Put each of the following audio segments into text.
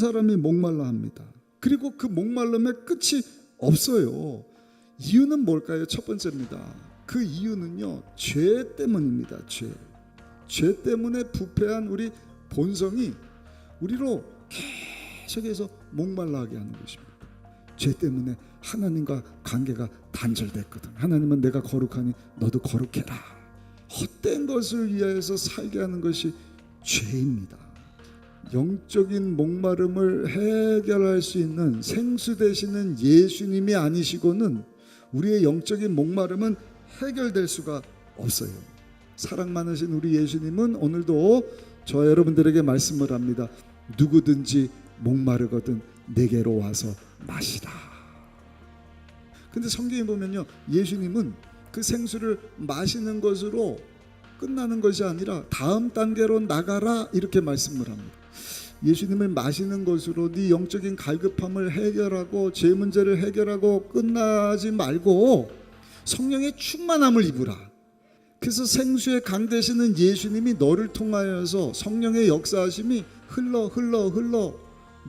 사람이 목말라 합니다. 그리고 그 목말름의 끝이 없어요. 이유는 뭘까요? 첫 번째입니다. 그 이유는요, 죄 때문입니다. 죄. 죄 때문에 부패한 우리 본성이 우리로 계속해서 목말라하게 하는 것입니다. 죄 때문에 하나님과 관계가 단절됐거든. 하나님은 내가 거룩하니 너도 거룩해라. 헛된 것을 위하여서 살게 하는 것이 죄입니다. 영적인 목마름을 해결할 수 있는 생수 되시는 예수님이 아니시고는 우리의 영적인 목마름은 해결될 수가 없어요. 사랑 많으신 우리 예수님은 오늘도 저 여러분들에게 말씀을 합니다. 누구든지 목마르거든 내게로 와서 마시라. 근데 성경에 보면요. 예수님은 그 생수를 마시는 것으로 끝나는 것이 아니라 다음 단계로 나가라 이렇게 말씀을 합니다. 예수님을 마시는 것으로 네 영적인 갈급함을 해결하고 죄 문제를 해결하고 끝나지 말고 성령의 충만함을 입으라. 그래서 생수의 강 되시는 예수님이 너를 통하여서 성령의 역사하심이 흘러 흘러 흘러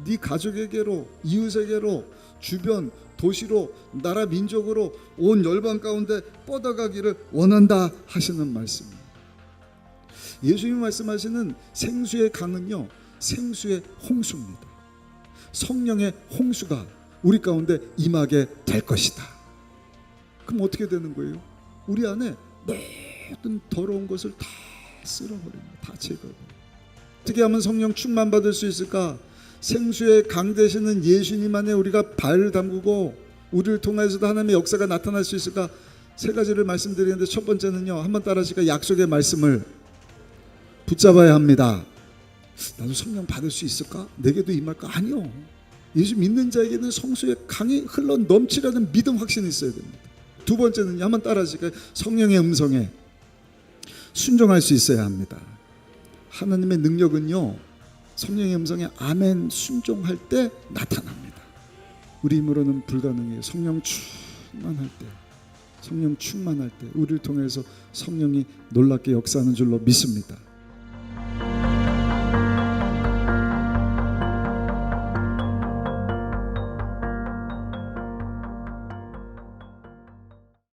네 가족에게로 이웃에게로 주변 도시로 나라 민족으로 온 열방 가운데 뻗어가기를 원한다 하시는 말씀입니다. 예수님이 말씀하시는 생수의 강은요 생수의 홍수입니다. 성령의 홍수가 우리 가운데 임하게 될 것이다. 그럼 어떻게 되는 거예요? 우리 안에 모든 더러운 것을 다 쓸어버립니다. 다 제거해버립니다. 어떻게 하면 성령 충만 받을 수 있을까? 생수의 강 되시는 예수님 안에 우리가 발을 담그고 우리를 통해서도 하나님의 역사가 나타날 수 있을까? 세 가지를 말씀드리는데 첫 번째는요. 한번 따라하시까 약속의 말씀을 붙잡아야 합니다. 나도 성령 받을 수 있을까? 내게도 임할까? 아니요. 예수 믿는 자에게는 성수의 강이 흘러 넘치라는 믿음 확신이 있어야 됩니다. 두 번째는 한번 따라하실까요? 성령의 음성에 순종할 수 있어야 합니다. 하나님의 능력은요. 성령의 음성에 아멘 순종할 때 나타납니다. 우리 힘으로는 불가능해요. 성령 충만할 때, 성령 충만할 때 우리를 통해서 성령이 놀랍게 역사하는 줄로 믿습니다.